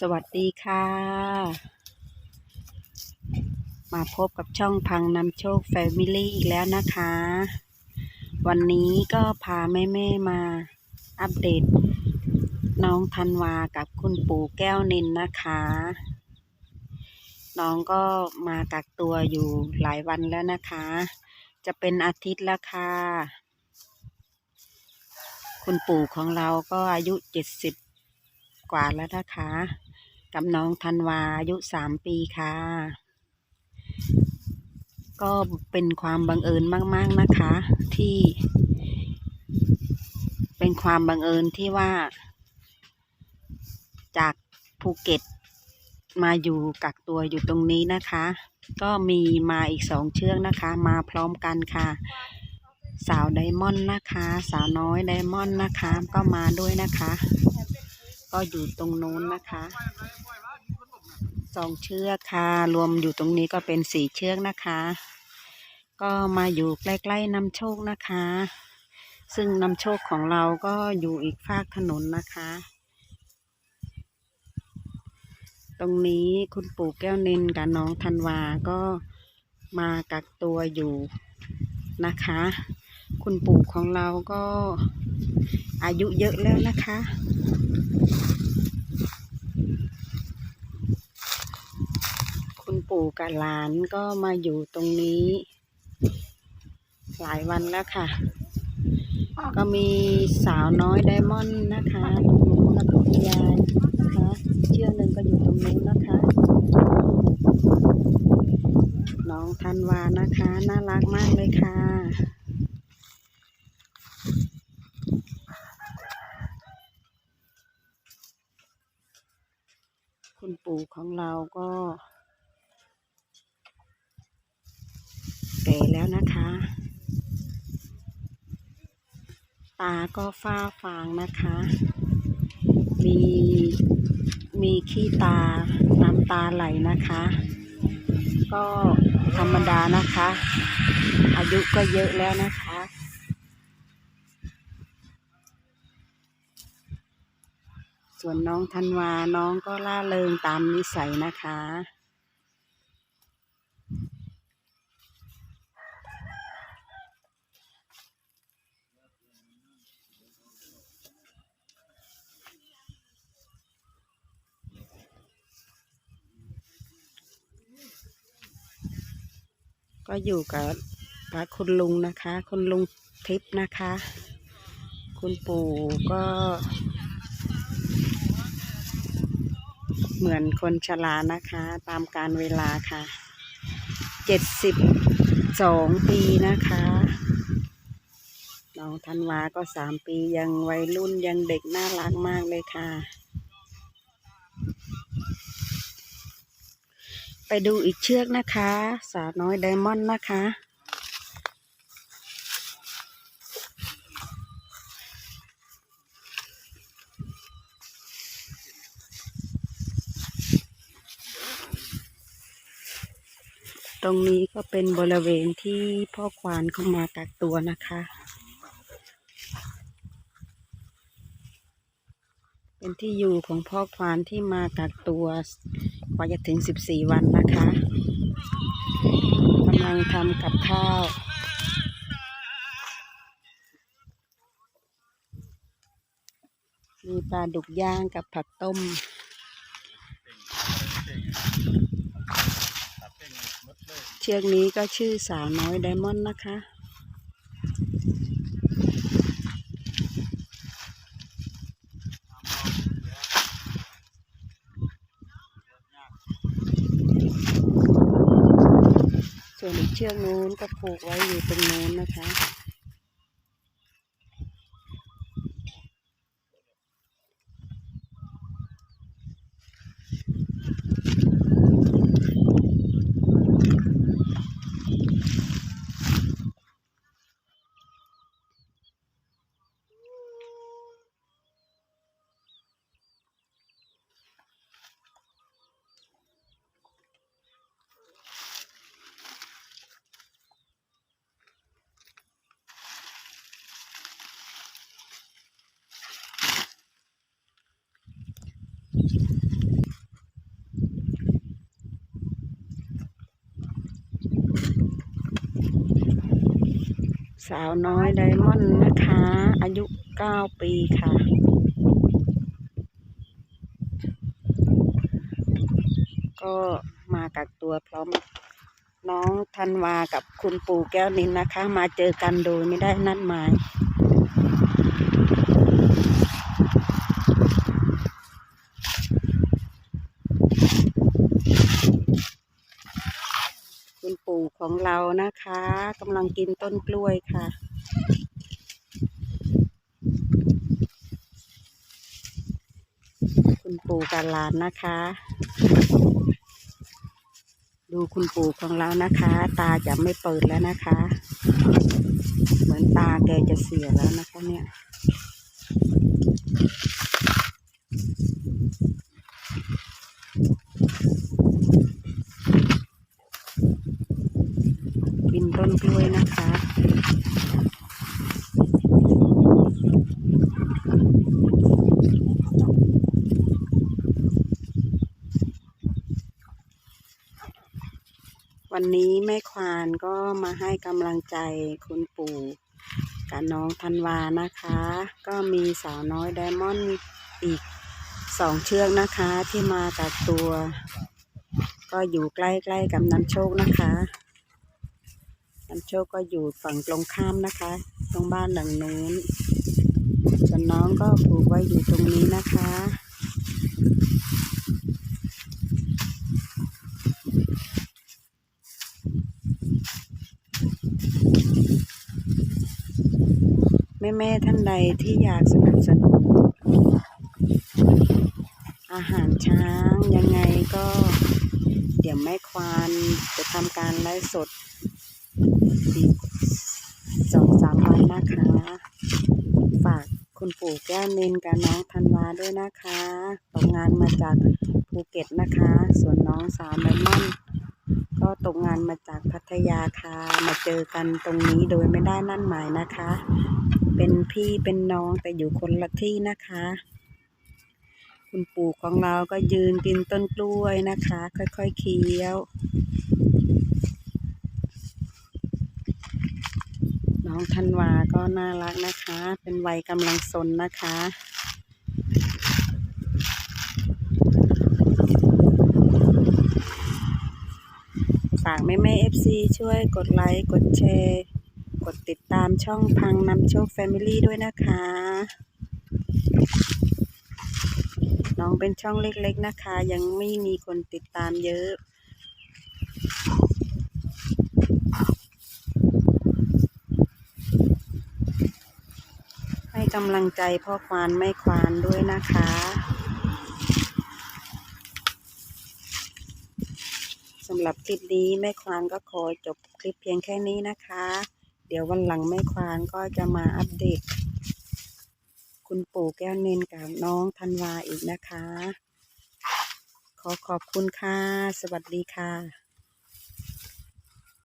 สวัสดีค่ะ มาพบกับช่องพังนำโชคแฟมิลี่อีกแล้วนะคะ วันนี้ก็พาแม่ๆมาอัปเดต น้องธันวากับคุณปู่แก้วนินนะคะ น้องก็มากักตัวอยู่หลายวันแล้วนะคะ จะเป็นอาทิตย์แล้วค่ะ คุณปู่ของเราก็อายุเจ็ดสิบกว่าแล้วนะคะ กับน้องธันวาอายุสามปีค่ะ ก็เป็นความบังเอิญมาก ๆนะคะ ที่ เป็นความบังเอิญที่ว่า จากภูเก็ตมาอยู่กักตัวอยู่ตรงนี้นะคะ ก็มีมาอีกสองเชือกนะคะ มาพร้อมกันค่ะ สาวไดมอนด์นะคะ สาวน้อยไดมอนด์นะคะ ก็มาด้วยนะคะ ก็อยู่ตรงโน้นนะคะสองเชือกค่ะ รวมอยู่ตรงนี้ก็เป็นสี่เชือกนะคะ ก็มาอยู่ใกล้ๆนำโชคนะคะ ซึ่งนำโชคของเราก็อยู่อีกฝากถนนนะคะ ตรงนี้คุณปู่แก้วเนินกับน้องธันวาก็มากักตัวอยู่นะคะ คุณปู่ของเราก็อายุเยอะแล้วนะคะ คุณ ปู่กับหลานก็มาอยู่ตรงนี้ หลายวันแล้วค่ะ ก็มีสาวน้อยไดมอนด์นะคะตรงนู้นแล้วก็คุณยายนะคะเชือกหนึ่งก็อยู่ตรงนู้นนะคะ น้องธันวานะคะ น่ารักมากเลยค่ะคุณปู่ของเราก็ แก่แล้วนะคะ ตาก็ฝ้าฟางนะคะ มีมีขี้ตา น้ำตาไหลนะคะ ก็ธรรมดานะคะ อายุก็เยอะแล้วนะคะส่วนน้องธันวา น้องก็ล่าเริงตามนิสัยนะคะ ก็อยู่กับกับคุณลุงนะคะ คุณลุงทิพย์นะคะ คุณปู่ก็ เหมือนคนชรานะคะ ตามการเวลาค่ะเจ็ดสิบสองปีนะคะน้องธันวาก็สามปียังวัยรุ่นยังเด็กน่ารักมากเลยค่ะ ไปดูอีกเชือกนะคะ สาวน้อยไดมอนด์นะคะ ตรงนี้ก็เป็นบริเวณที่พ่อควานเข้ามากักตัวนะคะ เป็นที่อยู่ของพ่อควานที่มากักตัวกว่าจะถึงสิบสี่วันนะคะกำลังทำกับข้าวมีปลาดุกย่างกับผักต้ม เชือกนี้ก็ชื่อสาวน้อยไดมอนด์นะคะ ส่วนอีกเชือกนู้นก็ผูกไว้อยู่ตรงนู้นนะคะ สาวน้อยไดมอนด์นะคะ อายุเก้าปีค่ะ ก็มากักตัวพร้อมน้องธันวากับคุณปู่แก้วนินนะคะ มาเจอกันโดยไม่ได้นัดหมาย คุณปู่ ของเรานะคะกำลังกินต้นกล้วยค่ะ คุณปู่กับหลานนะคะ ดูคุณปู่ของเรานะคะ ตาจะไม่เปิดแล้วนะคะ เหมือนตาแกจะเสียแล้วนะคะเนี่ย กินต้นกล้วยนะคะ วันนี้แม่ควานก็มาให้กำลังใจคุณปู่กับน้องธันวานะคะ ก็มีสาวน้อยไดมอนด์อีกสองเชือกนะคะที่มากับตัว ก็อยู่ใกล้ๆกับน้ำโชคนะคะน้ำโชคก็อยู่ฝั่งตรงข้ามนะคะ ตรงบ้านหลังนู้นส่วนน้องก็ผูกไว้อยู่ตรงนี้นะคะ แม่แม่ๆท่านใดที่อยากสนับสนุนอาหารช้างยังไงก็ เดี๋ยวแม่ควานจะทำการไลฟ์สดอีกสองสามวันนะคะ ฝากคุณปู่แก้วเนนกับน้องธันวาด้วยนะคะตกงานมาจากภูเก็ตนะคะ ส่วนน้องสาวไดมอน ก็ตกงานมาจากพัทยาค่ะ มาเจอกันตรงนี้โดยไม่ได้นั่นหมายนะคะ เป็นพี่เป็นน้องแต่อยู่คนละที่นะคะ คุณปู่ของเราก็ยืนกินต้นกล้วยนะคะ ค่อยๆเคี้ยว น้องธันวาก็น่ารักนะคะ เป็นวัยกำลังสนนะคะ ฝากแม่แม่เอฟซีช่วยกดไลค์ กดแชร์ กดติดตามช่องพังนำโชคแฟมิลี่ด้วยนะคะ น้องเป็นช่องเล็กๆนะคะ ยังไม่มีคนติดตามเยอะให้กำลังใจพ่อควานแม่ควานด้วยนะคะสำ หรับคลิปนี้แม่ควานก็ขอจบคลิปเพียงแค่นี้นะคะ เดี๋ยววันหลังแม่ควานก็จะมาอัปเดต คุณปู่แก้วเนนกับน้องธันวาอีกนะคะ ขอขอบคุณค่ะ สวัสดีค่ะ